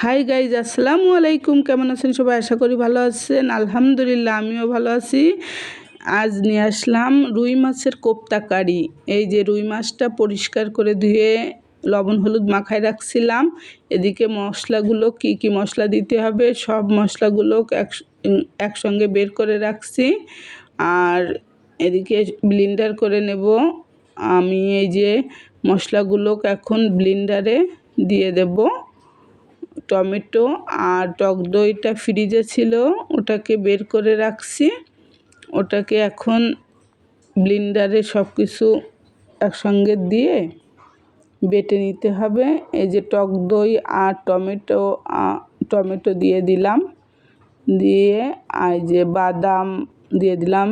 Hi guys আসসালামু আলাইকুম। কেমন আছেন সবাই? আশা করি ভালো আছেন। আলহামদুলিল্লাহ, আমিও ভালো আছি। আজ নিয়ে আসলাম রুই মাছের কোপ্তা কারি। এই যে রুই মাছটা পরিষ্কার করে ধুয়ে লবণ হলুদ মাখায় রাখছিলাম। এদিকে মশলাগুলো কি কি মশলা দিতে হবে, সব মশলাগুলো এক, একসঙ্গে বের করে রাখছি। আর এদিকে ব্লিন্ডার করে নেব। আমি এই যে মশলাগুলো এখন ব্লিন্ডারে দিয়ে দেবো। টমেটো আর টক দইটা ফ্রিজে ছিল, ওটাকে বের করে রাখছি। ওটাকে এখন ব্লিন্ডারে সব কিছু একসঙ্গে দিয়ে বেটে নিতে হবে। এই যে টক দই আর টমেটো টমেটো দিয়ে দিলাম। দিয়ে আর যে বাদাম দিয়ে দিলাম।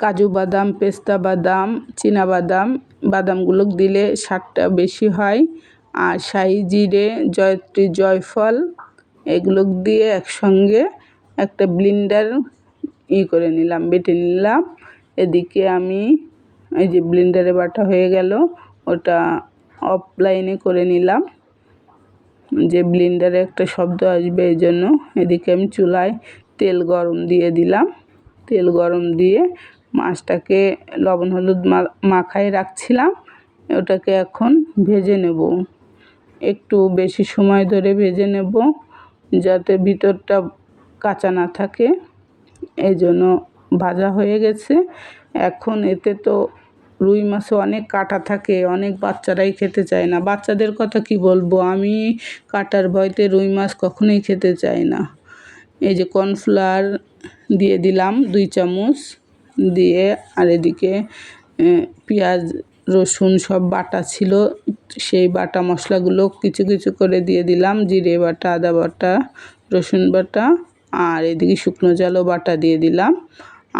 কাজু বাদাম, পেস্তা বাদাম, চীনা বাদাম, বাদামগুলো দিলে স্বাদটা বেশি হয়। আর শাহি জিরে জয়ত্রী জয়ফল, এগুলো দিয়ে একসঙ্গে একটা ব্লিন্ডার ই করে নিলাম, বেটে নিলাম। এদিকে আমি এই যে ব্লিন্ডারে বাটা হয়ে গেল, ওটা অফলাইনে করে নিলাম। যে ব্লিন্ডারে একটা শব্দ আসবে এই জন্য এদিকে আমি চুলায় তেল গরম দিয়ে দিলাম। তেল গরম দিয়ে মাছটাকে লবণ হলুদ মাখায় রাখছিলাম, ওটাকে এখন ভেজে নেব। একটু বেশি সময় ধরে ভেজে নেব যাতে ভিতরটা কাঁচা না থাকে। এই জন্য ভাজা হয়ে গেছে। এখন এতে তো রুই মাছে অনেক কাটা থাকে, অনেক বাচ্চারাই খেতে চায় না। বাচ্চাদের কথা কি বলব? আমি কাটার ভয়তে রুই মাছ কখনোই খেতে চাই না। এই যে কর্নফ্লাওয়ার দিয়ে দিলাম দুই চামচ, দিয়ে আর এদিকে পেঁয়াজ রসুন সব বাটা ছিল, সেই বাটা মশলাগুলো কিছু কিছু করে দিয়ে দিলাম, জিরে বাটা, আদা বাটা, রসুন বাটা, আর এদিকে শুকনো জালও বাটা দিয়ে দিলাম,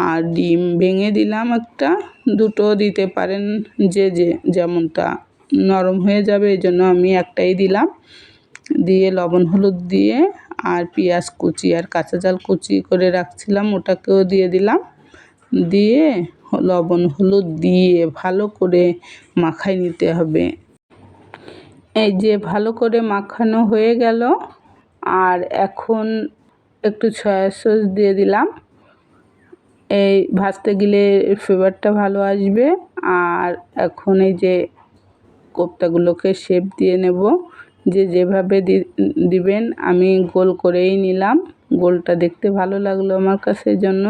আর ডিম ভেঙে দিলাম একটা, দুটো দিতে পারেন যে যে, যেমনটা নরম হয়ে যাবে, এই জন্য আমি একটাই দিলাম, দিয়ে লবণ হলুদ দিয়ে আর পেঁয়াজ কুচি আর কাঁচা জাল কুচি করে রাখছিলাম, ওটাকেও দিয়ে দিলাম, দিয়ে লবণ, হলুদ দিয়ে ভালো করে মাখাই নিতে হবে। এই যে ভালো করে মাখানো হয়ে গেল, আর এখন একটু সয়া সস দিয়ে দিলাম। এই ভাজতে গেলে ফ্লেভারটা ভালো আসবে, আর এখন এই যে কোপ্তাগুলোকে শেপ দিয়ে নেব। যে যেভাবে দিবেন, আমি গোল করেই নিলাম। গোলটা দেখতে ভালো লাগল আমার কাছে জন্য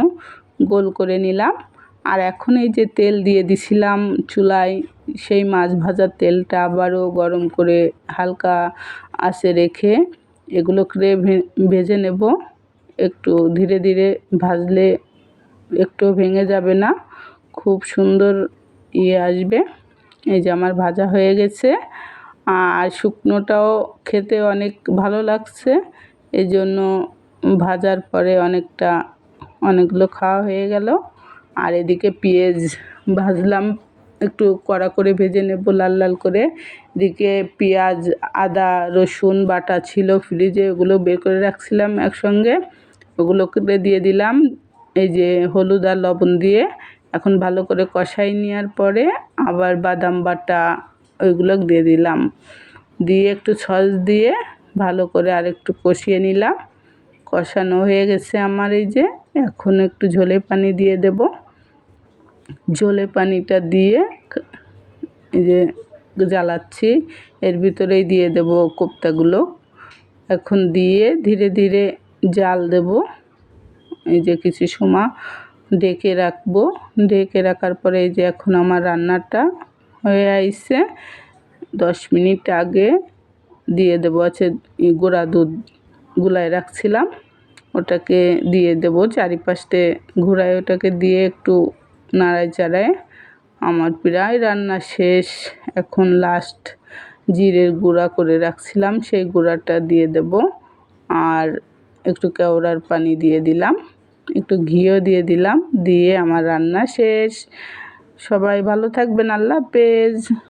গোল করে নিলাম। আর এখন এই যে তেল দিয়ে দিছিলাম চুলায়, সেই মাছ ভাজার তেলটা আবারও গরম করে হালকা আঁচে রেখে এগুলোকে ভেজে নেব। একটু ধীরে ধীরে ভাজলে একটু ভেঙে যাবে না, খুব সুন্দর ইয়ে আসবে। এই যে আমার ভাজা হয়ে গেছে। আর শুকনোটাও খেতে অনেক ভালো লাগছে এই জন্য ভাজার পরে অনেকটা, অনেকগুলো খাওয়া হয়ে গেল। আর এদিকে পেঁয়াজ ভাজলাম, একটু কড়া করে ভেজে নেব লাল লাল করে। এদিকে পেঁয়াজ, আদা, রসুন, বাটা ছিল ফ্রিজে, ওগুলো বের করে রাখছিলাম একসঙ্গে। ওগুলো ওগুলোকে দিয়ে দিলাম, এই যে হলুদ আর লবণ দিয়ে। এখন ভালো করে কষাই নেওয়ার পরে আবার বাদাম, বাটা, ওইগুলো দিয়ে দিলাম। দিয়ে একটু সস দিয়ে ভালো করে আর একটু কষিয়ে নিলাম। কষানো হয়ে গেছে আমার এই যে, এখন একটু ঝোলে পানি দিয়ে দেব। ঝোলে পানিটা দিয়ে যে জ্বালাচ্ছি। এর ভিতরেই দিয়ে দেব কোপ্তাগুলো। এখন দিয়ে ধীরে ধীরে জাল দেব। এই যে কিছু সময় ডেকে রাখব। ডেকে রাখার পরে এই যে এখন আমার রান্নাটা হয়ে আইসে দশ মিনিট আগে দিয়ে দেবো, আছে গোড়া দুধ গুলায় রাখছিলাম। ওটাকে দিয়ে দেবো চারিপাশে, ঘুরায় ওটাকে দিয়ে একটু নাড়ায় চাড়ায় আমার প্রায় রান্না শেষ। এখন লাস্ট জিরের গুঁড়া করে রাখছিলাম, সেই গুঁড়াটা দিয়ে দেব। আর একটু কেওড়ার পানি দিয়ে দিলাম, একটু ঘিও দিয়ে দিলাম, দিয়ে আমার রান্না শেষ। সবাই ভালো থাকবেন, আল্লাহ হাফেজ।